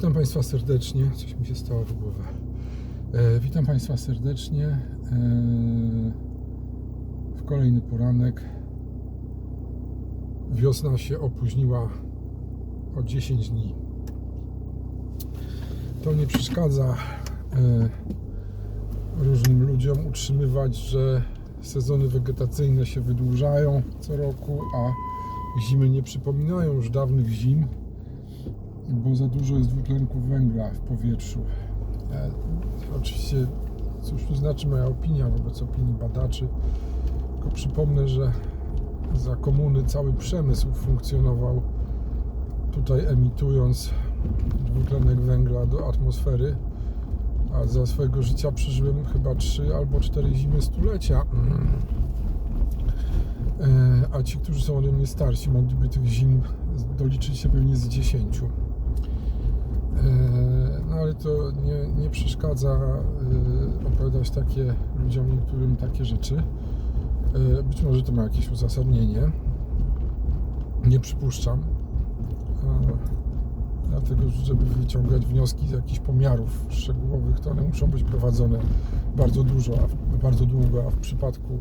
Witam Państwa serdecznie. Coś mi się stało w głowę. E, witam Państwa serdecznie e, w kolejny poranek. Wiosna się opóźniła o 10 dni. To nie przeszkadza e, różnym ludziom utrzymywać, że sezony wegetacyjne się wydłużają co roku, a zimy nie przypominają już dawnych zim bo za dużo jest dwutlenku węgla w powietrzu. E, oczywiście, cóż tu znaczy moja opinia wobec opinii badaczy, tylko przypomnę, że za komuny cały przemysł funkcjonował tutaj emitując dwutlenek węgla do atmosfery, a za swojego życia przeżyłem chyba 3 albo 4 zimy stulecia. E, A ci, którzy są ode mnie starsi, mogliby tych zim doliczyć się pewnie z 10. E, No ale to nie, nie przeszkadza e, opowiadać takie ludziom niektórym takie rzeczy. E, Być może to ma jakieś uzasadnienie. Nie przypuszczam. Dlatego, że żeby wyciągać wnioski z jakichś pomiarów szczegółowych, to one muszą być prowadzone bardzo dużo, bardzo długo, a w przypadku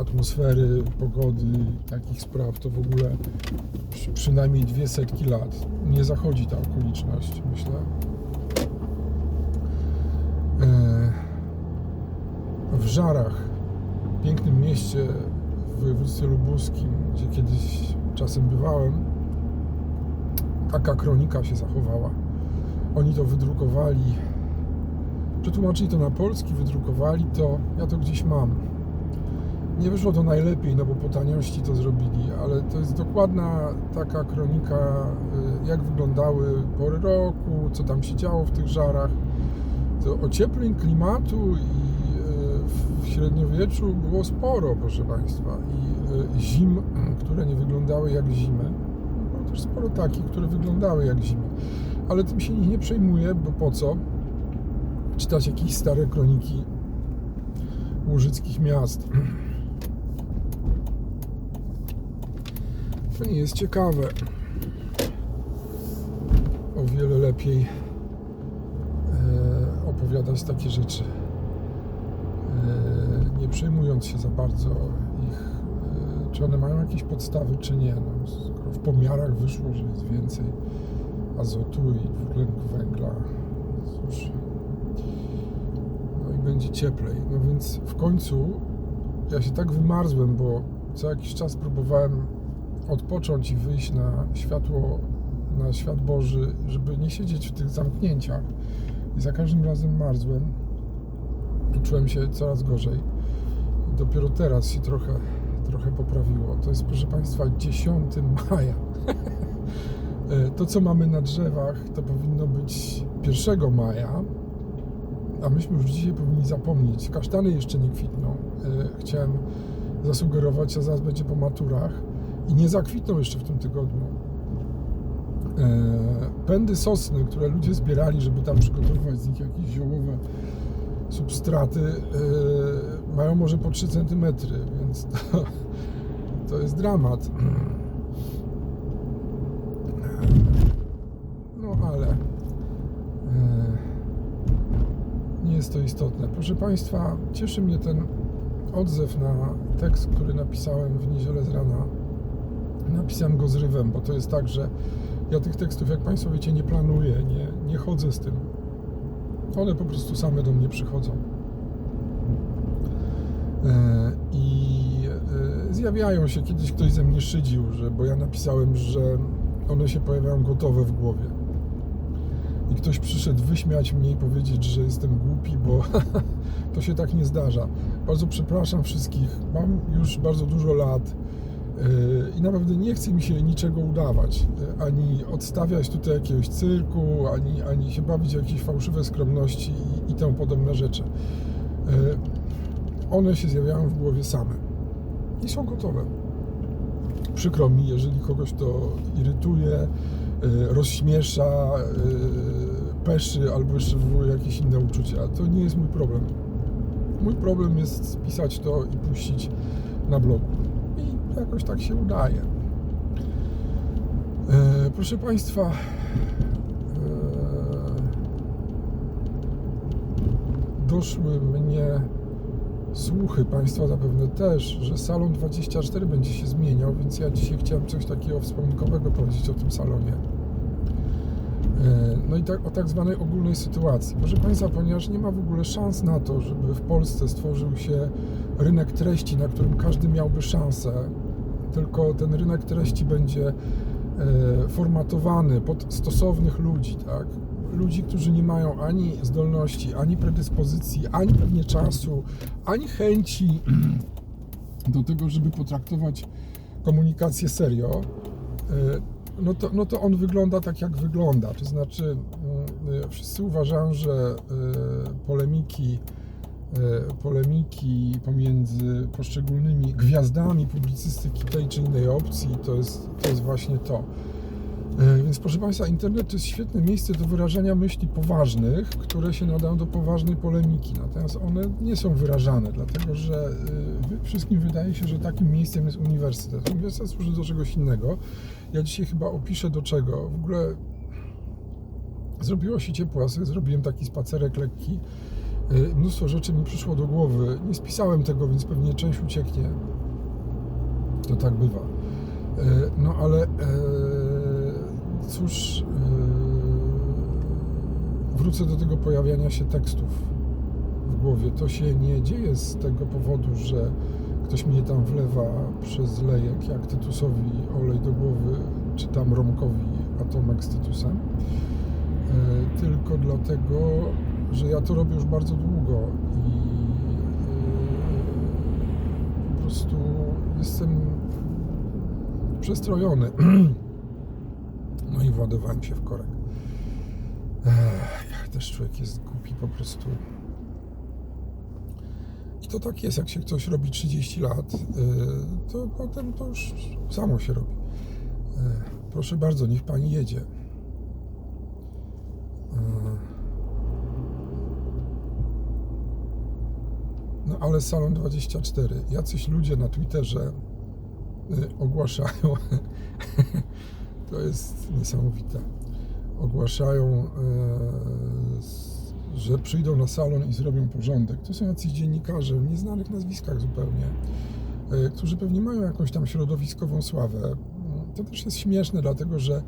atmosfery, pogody, takich spraw, to w ogóle przy- przynajmniej dwie setki lat nie zachodzi ta okoliczność, myślę. E, W Żarach, pięknym mieście w województwie lubuskim, gdzie kiedyś czasem bywałem, taka kronika się zachowała. Oni to wydrukowali, przetłumaczyli to na polski, wydrukowali to, ja to gdzieś mam. Nie wyszło to najlepiej, no bo po taniości to zrobili, ale to jest dokładna taka kronika, y, jak wyglądały pory roku, co tam się działo w tych żarach. To ociepleń klimatu i y, w średniowieczu było sporo, proszę Państwa. I y, zim, które nie wyglądały jak zimy. Było też sporo takich, które wyglądały jak zimy. Ale tym się nikt nie przejmuje, bo po co? Czytać jakieś stare kroniki łużyckich miast. To nie jest ciekawe. O wiele lepiej e, opowiadać takie rzeczy, e, nie przejmując się za bardzo ich, e, czy one mają jakieś podstawy, czy nie. No, skoro w pomiarach wyszło, że jest więcej azotu i dwutlenku węgla, cóż, no i będzie cieplej. No więc w końcu ja się tak wymarzłem, bo co jakiś czas próbowałem odpocząć i wyjść na światło, na świat Boży, żeby nie siedzieć w tych zamknięciach. I za każdym razem marzłem. Czułem się coraz gorzej. I dopiero teraz się trochę, trochę poprawiło. To jest, proszę Państwa, 10 maja. To, co mamy na drzewach, to powinno być 1 maja, a myśmy już dzisiaj powinni zapomnieć. Kasztany jeszcze nie kwitną. E, Chciałem zasugerować, a zaraz będzie po maturach i nie zakwitną jeszcze w tym tygodniu. E, Pędy sosny, które ludzie zbierali, żeby tam przygotowywać z nich jakieś ziołowe substraty, e, mają może po 3 cm, więc to, to jest dramat. No ale e, nie jest to istotne. Proszę Państwa, cieszy mnie ten odzew na tekst, który napisałem w niedzielę z rana. Napisałem go zrywem, bo to jest tak, że ja tych tekstów, jak Państwo wiecie, nie planuję, nie, nie chodzę z tym. One po prostu same do mnie przychodzą. E, I e, zjawiają się. Kiedyś ktoś ze mnie szydził, że, bo ja napisałem, że one się pojawiają gotowe w głowie. I ktoś przyszedł wyśmiać mnie i powiedzieć, że jestem głupi, bo to się tak nie zdarza. Bardzo przepraszam wszystkich. Mam już bardzo dużo lat i naprawdę nie chce mi się niczego udawać, yy, ani odstawiać tutaj jakiegoś cyrku, ani, ani się bawić w jakieś fałszywe skromności i, i temu podobne rzeczy. Yy, One się zjawiają w głowie same i są gotowe. Przykro mi, jeżeli kogoś to irytuje, y, rozśmiesza, peszy albo jeszcze wywołuje jakieś inne uczucia. To nie jest mój problem. Mój problem jest spisać to i puścić na blogu jakoś tak się udaje. E, proszę Państwa, e, doszły mnie słuchy, Państwa zapewne też, że Salon 24 będzie się zmieniał, więc ja dzisiaj chciałem coś takiego wspominkowego powiedzieć o tym salonie. E, No i tak, o tak zwanej ogólnej sytuacji. Proszę Państwa, ponieważ nie ma w ogóle szans na to, żeby w Polsce stworzył się rynek treści, na którym każdy miałby szansę, tylko ten rynek treści będzie e, formatowany pod stosownych ludzi, tak? Ludzi, którzy nie mają ani zdolności, ani predyspozycji, ani pewnie czasu, ani chęci do tego, żeby potraktować komunikację serio, e, no to, no to on wygląda tak, jak wygląda. To znaczy, mm, e, wszyscy uważają, że e, polemiki, e, polemiki pomiędzy poszczególnymi gwiazdami publicystyki tej czy innej opcji to jest, to jest właśnie to. E, Więc proszę Państwa, internet to jest świetne miejsce do wyrażania myśli poważnych, które się nadają do poważnej polemiki. Natomiast one nie są wyrażane, dlatego że e, wszystkim wydaje się, że takim miejscem jest uniwersytet. Uniwersytet służy do czegoś innego. Ja dzisiaj chyba opiszę do czego. W ogóle zrobiło się ciepło, ja zrobiłem taki spacerek lekki. E, Mnóstwo rzeczy mi przyszło do głowy. Nie spisałem tego, więc pewnie część ucieknie. To tak bywa. No ale cóż, e, wrócę do tego pojawiania się tekstów w głowie. To się nie dzieje z tego powodu, że ktoś mnie tam wlewa przez lejek, jak Tytusowi olej do głowy, czy tam Romkowi atomek z Tytusem, e, tylko dlatego, że ja to robię już bardzo długo i e, po prostu jestem przestrojony. Władowałem się w korek. Ech, też człowiek jest głupi po prostu. I to tak jest, jak się coś robi 30 lat, yy, to potem to już samo się robi. Yy, Proszę bardzo, niech pani jedzie. Yy. No ale Salon 24, jacyś ludzie na Twitterze y, ogłaszają, to jest niesamowite, ogłaszają, e, że przyjdą na salon i zrobią porządek. To są jacyś dziennikarze w nieznanych nazwiskach zupełnie, e, którzy pewnie mają jakąś tam środowiskową sławę. To też jest śmieszne, dlatego że e,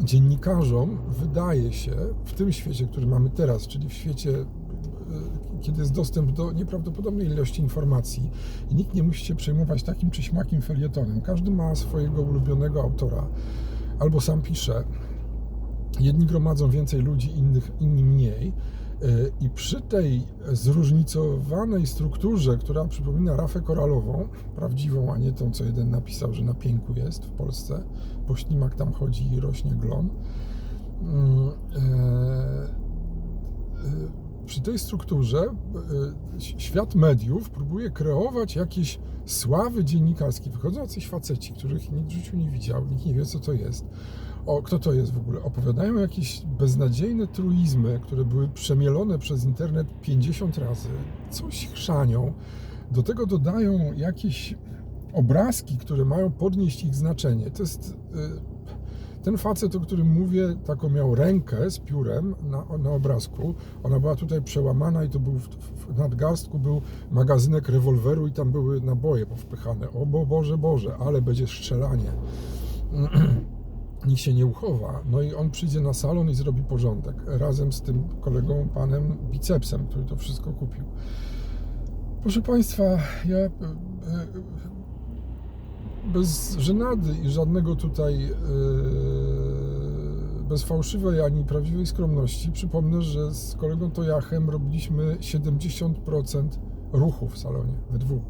dziennikarzom wydaje się w tym świecie, który mamy teraz, czyli w świecie, kiedy jest dostęp do nieprawdopodobnej ilości informacji i nikt nie musi się przejmować takim czy śmakim felietonem. Każdy ma swojego ulubionego autora albo sam pisze. Jedni gromadzą więcej ludzi, innych, inni mniej. E, I przy tej zróżnicowanej strukturze, która przypomina rafę koralową, prawdziwą, a nie tą, co jeden napisał, że na pięku jest w Polsce, po ślimak tam chodzi i rośnie glon. E, e, Przy tej strukturze e, świat mediów próbuje kreować jakieś sławy dziennikarskie. Wychodzą jacyś faceci, których nikt w życiu nie widział, nikt nie wie, co to jest. O, kto to jest w ogóle? Opowiadają jakieś beznadziejne truizmy, które były przemielone przez internet 50 razy. Coś chrzanią. Do tego dodają jakieś obrazki, które mają podnieść ich znaczenie. To jest y, ten facet, o którym mówię, taką miał rękę z piórem na, na obrazku. Ona była tutaj przełamana i to był w, w nadgarstku był magazynek rewolweru i tam były naboje powpychane. O Bo- Boże, Boże, ale będzie strzelanie. Nikt się nie uchowa. No i on przyjdzie na salon i zrobi porządek. Razem z tym kolegą, panem Bicepsem, który to wszystko kupił. Proszę Państwa, ja e, e, bez żenady i żadnego tutaj e, bez fałszywej ani prawdziwej skromności przypomnę, że z kolegą Tojachem robiliśmy 70% ruchu w salonie, we dwóch.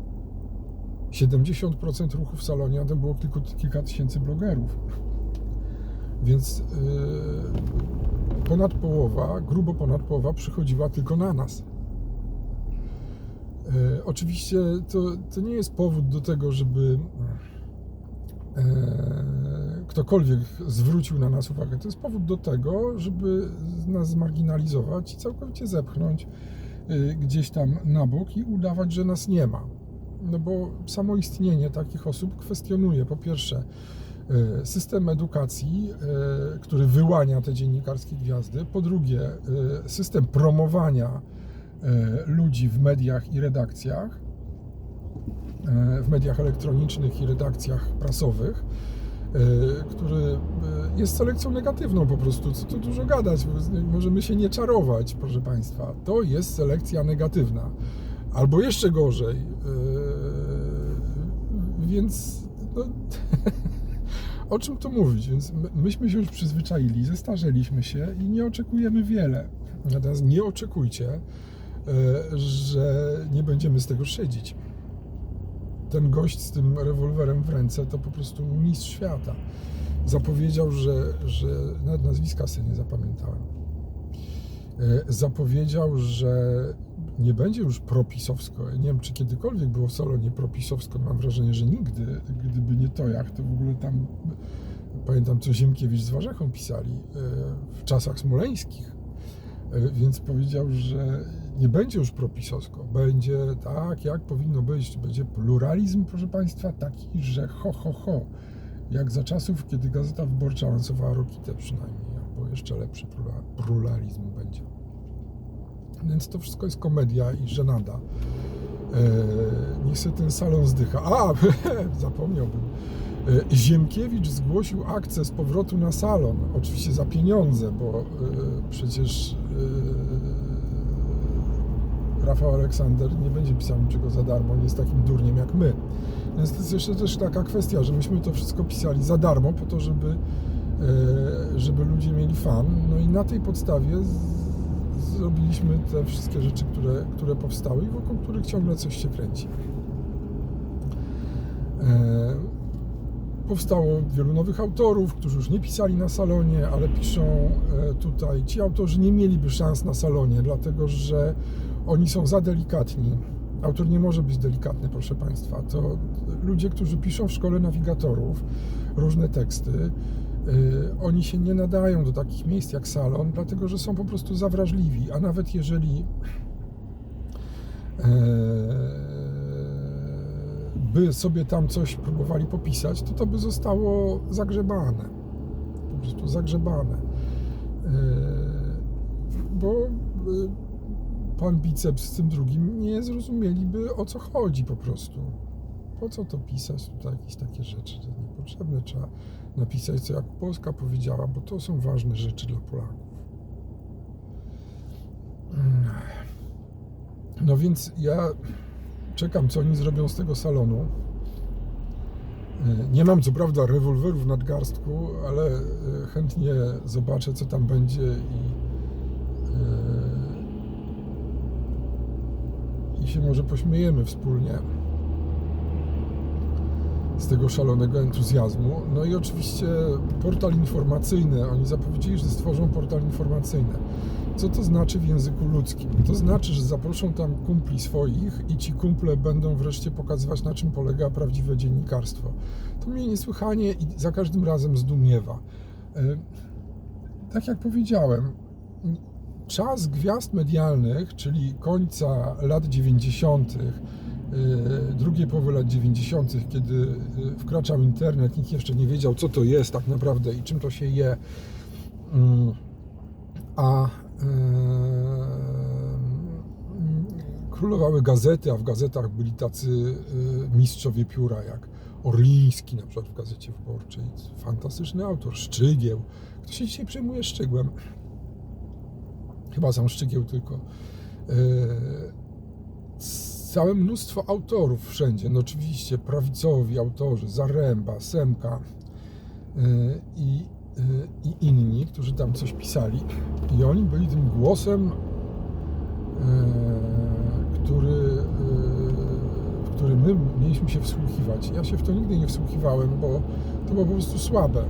70% ruchu w salonie, a to było tylko kilka tysięcy blogerów. Więc yy, ponad połowa, grubo ponad połowa przychodziła tylko na nas. E, Oczywiście to, to nie jest powód do tego, żeby e, ktokolwiek zwrócił na nas uwagę. To jest powód do tego, żeby nas zmarginalizować i całkowicie zepchnąć e, gdzieś tam na bok i udawać, że nas nie ma. No bo samo istnienie takich osób kwestionuje po pierwsze E, System edukacji, e, który wyłania te dziennikarskie gwiazdy. Po drugie, e, system promowania e, ludzi w mediach i redakcjach, e, w mediach elektronicznych i redakcjach prasowych, e, który e, jest selekcją negatywną po prostu. Co tu dużo gadać, możemy się nie czarować, proszę Państwa. To jest selekcja negatywna. Albo jeszcze gorzej. e, Więc no, o czym tu mówić? Więc my- myśmy się już przyzwyczaili, zestarzeliśmy się i nie oczekujemy wiele. Natomiast nie oczekujcie, e, że nie będziemy z tego szydzić. Ten gość z tym rewolwerem w ręce to po prostu mistrz świata. Zapowiedział, że, że nawet nazwiska sobie nie zapamiętałem. E, Zapowiedział, że nie będzie już propisowsko. Nie wiem, czy kiedykolwiek było w salonie propisowsko. Mam wrażenie, że nigdy. Gdyby nie to jak, to w ogóle tam pamiętam, co Ziemkiewicz z Warzechą pisali e, w czasach smoleńskich. E, Więc powiedział, że nie będzie już propisowsko. Będzie tak, jak powinno być. Będzie pluralizm, proszę Państwa, taki, że ho, ho, ho. Jak za czasów, kiedy Gazeta Wyborcza lansowała Rokitę przynajmniej, albo jeszcze lepszy plura- pluralizm będzie. Więc to wszystko jest komedia i żenada. E, niech sobie ten salon zdycha. A, zapomniałbym. E, Ziemkiewicz zgłosił akcję z powrotu na salon. Oczywiście za pieniądze, bo e, przecież e, Rafał Aleksander nie będzie pisał niczego za darmo, nie jest takim durniem jak my. Więc to jest jeszcze też taka kwestia, że myśmy to wszystko pisali za darmo po to, żeby, żeby ludzie mieli fan. No i na tej podstawie zrobiliśmy te wszystkie rzeczy, które, które powstały i wokół których ciągle coś się kręci. E, Powstało wielu nowych autorów, którzy już nie pisali na salonie, ale piszą e, tutaj. Ci autorzy nie mieliby szans na salonie, dlatego że oni są za delikatni. Autor nie może być delikatny, proszę Państwa. To ludzie, którzy piszą w szkole nawigatorów różne teksty, y, oni się nie nadają do takich miejsc jak salon, dlatego że są po prostu za wrażliwi. A nawet jeżeli e, by sobie tam coś próbowali popisać, to to by zostało zagrzebane. Po prostu zagrzebane. E, Bo e, pan biceps z tym drugim nie zrozumieliby o co chodzi po prostu. Po co to pisać tutaj jakieś takie rzeczy? To niepotrzebne. Trzeba napisać, co jak Polska powiedziała, bo to są ważne rzeczy dla Polaków. No więc ja czekam, co oni zrobią z tego salonu. E, Nie mam co prawda rewolweru w nadgarstku, ale e, chętnie zobaczę, co tam będzie i, e, i się może pośmiejemy wspólnie z tego szalonego entuzjazmu. No i oczywiście portal informacyjny. Oni zapowiedzieli, że stworzą portal informacyjny. Co to znaczy w języku ludzkim? To znaczy, że zaproszą tam kumpli swoich i ci kumple będą wreszcie pokazywać, na czym polega prawdziwe dziennikarstwo. To mnie niesłychanie i za każdym razem zdumiewa. E, Tak jak powiedziałem, czas gwiazd medialnych, czyli końca lat 90., e, drugiej połowy lat 90., kiedy e, wkraczał internet, nikt jeszcze nie wiedział, co to jest tak naprawdę i czym to się je. Mm, A królowały gazety, a w gazetach byli tacy e, mistrzowie pióra jak Orliński, na przykład w Gazecie Wyborczej. Fantastyczny autor, Szczygieł. Kto się dzisiaj przejmuje Szczygłem? Chyba sam Szczygieł tylko. E, Całe mnóstwo autorów wszędzie. No oczywiście prawicowi autorzy, Zaręba, Semka i, i inni, którzy tam coś pisali. I oni byli tym głosem, e, który, e, w który my mieliśmy się wsłuchiwać. Ja się w to nigdy nie wsłuchiwałem, bo to było po prostu słabe.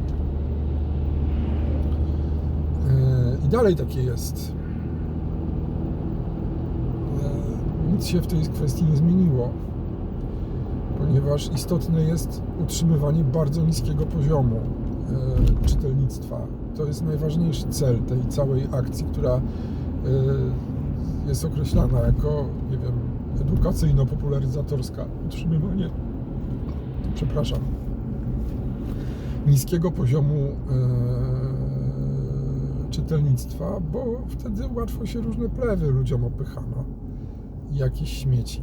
I dalej takie jest. Nic się w tej kwestii nie zmieniło, ponieważ istotne jest utrzymywanie bardzo niskiego poziomu czytelnictwa. To jest najważniejszy cel tej całej akcji, która e, jest określana jako, nie wiem, edukacyjno-popularyzatorska. Utrzymywanie, przepraszam, niskiego poziomu e, czytelnictwa, bo wtedy łatwo się różne plewy ludziom opychano i jakieś śmieci.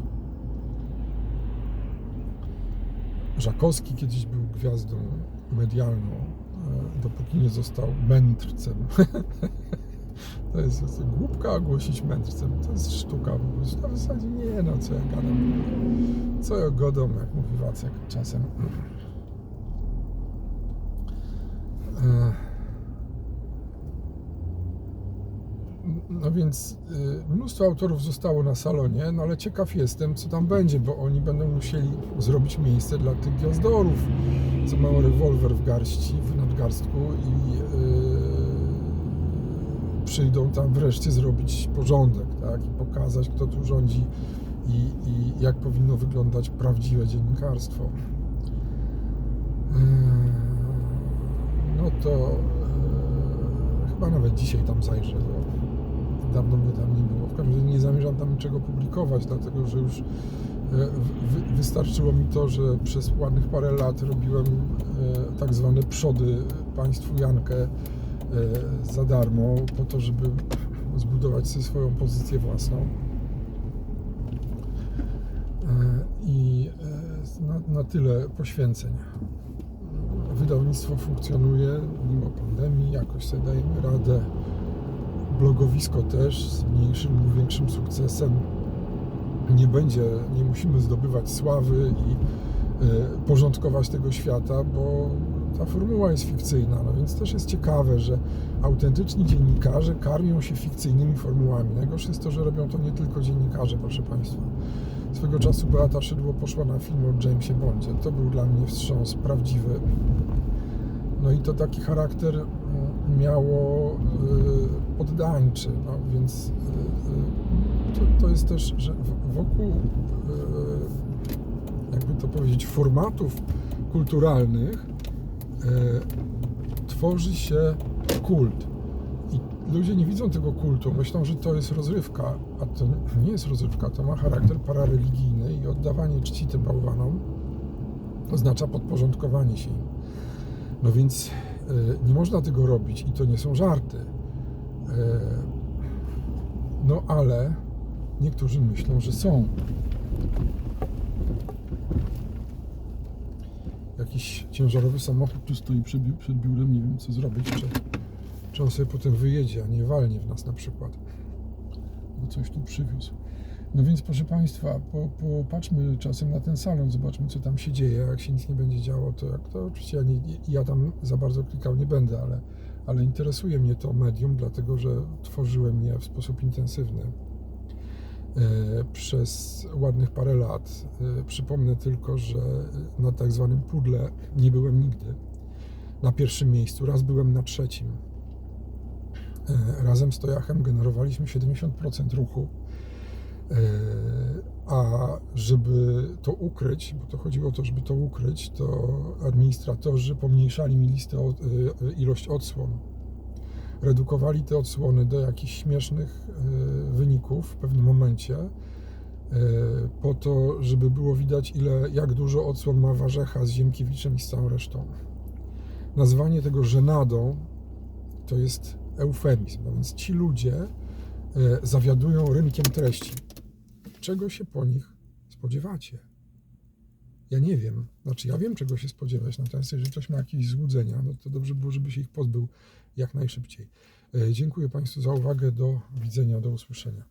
Żakowski kiedyś był gwiazdą medialną, e, dopóki nie został mędrcem. To jest, głupka ogłosić mędrcem. To jest sztuka po prostu. Na zasadzie nie no, co ja gadam. Co ja godą, jak mówi Wacek czasem. E, No więc y, mnóstwo autorów zostało na salonie, no ale ciekaw jestem, co tam będzie, bo oni będą musieli zrobić miejsce dla tych gwiazdorów, co mają rewolwer w garści, w nadgarstku i yy, przyjdą tam wreszcie zrobić porządek, tak, i pokazać, kto tu rządzi i, i jak powinno wyglądać prawdziwe dziennikarstwo. Yy, no to yy, chyba nawet dzisiaj tam zajrzę, dawno mnie tam nie było. W każdym razie nie zamierzam tam niczego publikować, dlatego że już e, wy- wystarczyło mi to, że przez ładnych parę lat robiłem e, tak zwane przody państwu Jankę e, za darmo, po to, żeby zbudować sobie swoją pozycję własną. I na, na tyle poświęceń. Wydawnictwo funkcjonuje mimo pandemii, jakoś sobie dajemy radę blogowisko też z mniejszym lub większym sukcesem. Nie będzie, nie musimy zdobywać sławy i e, porządkować tego świata, bo ta formuła jest fikcyjna. No więc też jest ciekawe, że autentyczni dziennikarze karmią się fikcyjnymi formułami. Najgorsze jest to, że robią to nie tylko dziennikarze, proszę Państwa. Swego czasu Beata Szydło poszła na film o Jamesie Bondzie. To był dla mnie wstrząs prawdziwy. No i to taki charakter mm, miało y, poddańczy, no więc y, y, to, to jest też, że wokół, jakby to powiedzieć, formatów kulturalnych tworzy się kult. I ludzie nie widzą tego kultu, myślą, że to jest rozrywka, a to nie jest rozrywka, to ma charakter parareligijny i oddawanie czci tym bałwanom oznacza podporządkowanie się im. No więc nie można tego robić i to nie są żarty. Y, No ale niektórzy myślą, że są. Jakiś ciężarowy samochód tu stoi przed, biu- przed biurem, nie wiem co zrobić, czy, czy on sobie potem wyjedzie, a nie walnie w nas na przykład. Bo coś tu przywiózł. No więc proszę Państwa, po, popatrzmy czasem na ten salon, zobaczmy co tam się dzieje. Jak się nic nie będzie działo, to jak to oczywiście ja, nie, ja tam za bardzo klikał nie będę, ale, ale interesuje mnie to medium, dlatego że tworzyłem je w sposób intensywny e, przez ładnych parę lat. E, Przypomnę tylko, że na tak zwanym pudle nie byłem nigdy na pierwszym miejscu, raz byłem na trzecim. E, Razem z Tojachem generowaliśmy 70% ruchu. E, A żeby to ukryć, bo to chodziło o to, żeby to ukryć, to administratorzy pomniejszali mi listę, od- e, ilość odsłon. Redukowali te odsłony do jakichś śmiesznych e, wyników w pewnym momencie, e, po to, żeby było widać, ile, jak dużo odsłon ma Warzecha z Ziemkiewiczem i z całą resztą. Nazwanie tego żenadą to jest eufemizm. No więc ci ludzie e, zawiadują rynkiem treści. Czego się po nich spodziewacie? Ja nie wiem. Znaczy, ja wiem, czego się spodziewać, natomiast jeżeli ktoś ma jakieś złudzenia, no to dobrze było, żeby się ich pozbył jak najszybciej. E, Dziękuję Państwu za uwagę. Do widzenia, do usłyszenia.